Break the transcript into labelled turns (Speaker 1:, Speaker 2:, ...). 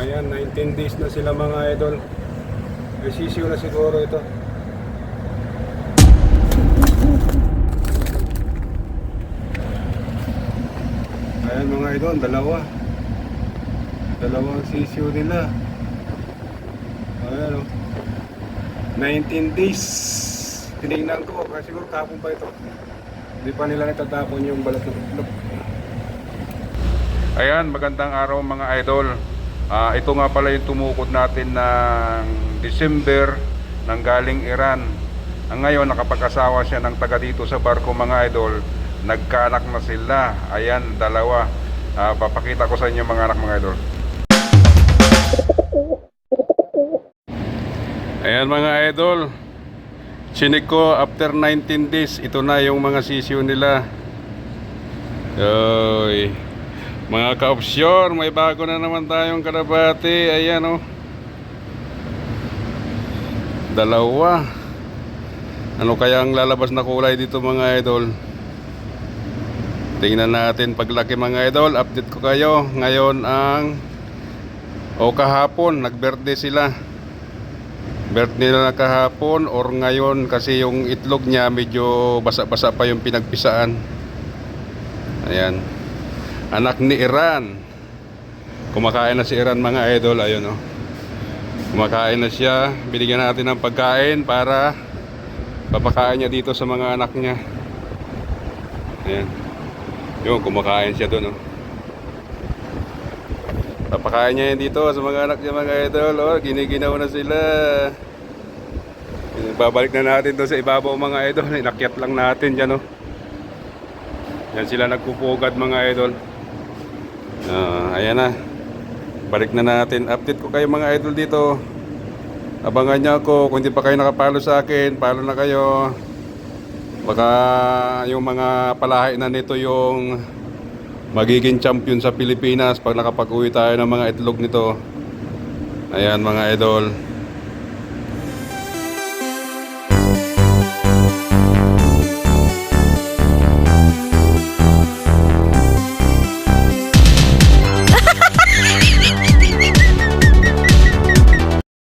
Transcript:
Speaker 1: Ayan, 19 days na sila mga idol. Resisyo na siguro ito. Ayan mga idol, dalawa. Dalawang sisyo nila. Ayan o. 19 days. Tinignan ko, kasi siguro tapon pa ito. Hindi pa nila natatapon yung balat ng itlog. Ayan, magandang araw mga idol. Ah, ito nga pala yung tumukod natin ng December ng galing Iran. Ang ngayon nakapag-asawa siya ng taga dito sa barko mga idol. Nagkaanak na sila. Ayan, dalawa. Ah, papakita ko sa inyo mga anak mga idol. Ayan mga idol. Chinik ko after 19 days, ito na yung mga sisiyo nila. Oy. Mga ka-offshore, may bago na naman tayong kalabati. Ayan oh. Dalawa. Ano kaya ang lalabas na kulay dito mga idol? Tingnan natin paglaki mga idol. Update ko kayo. Ngayon ang o kahapon, nag-birthday sila. Birthday nila kahapon or ngayon kasi yung itlog niya medyo basa-basa pa yung pinagpisaan. Ayan. Anak ni Iran. Kumakain na si Iran mga idol. Ayun oh. Kumakain na siya. Binigyan natin ng pagkain para papakain niya dito sa mga anak niya. Ayan. Yung kumakain siya doon oh. Papakain niya yan dito sa mga anak niya mga idol. Oh, giniginaw na sila. Babalik na natin doon sa ibabaw mga idol. Inakyat lang natin dyan oh. Yan sila nagpupugad mga idol. Ah, ayan na. Balik na natin. Update ko kayo mga idol dito. Abangan niyo ako. Kung hindi pa kayo nakapalo sa akin, palo na kayo. Baka yung mga palahi na nito yung magiging champion sa Pilipinas pag nakapag-uwi tayo ng mga itlog nito. Ayan mga idol.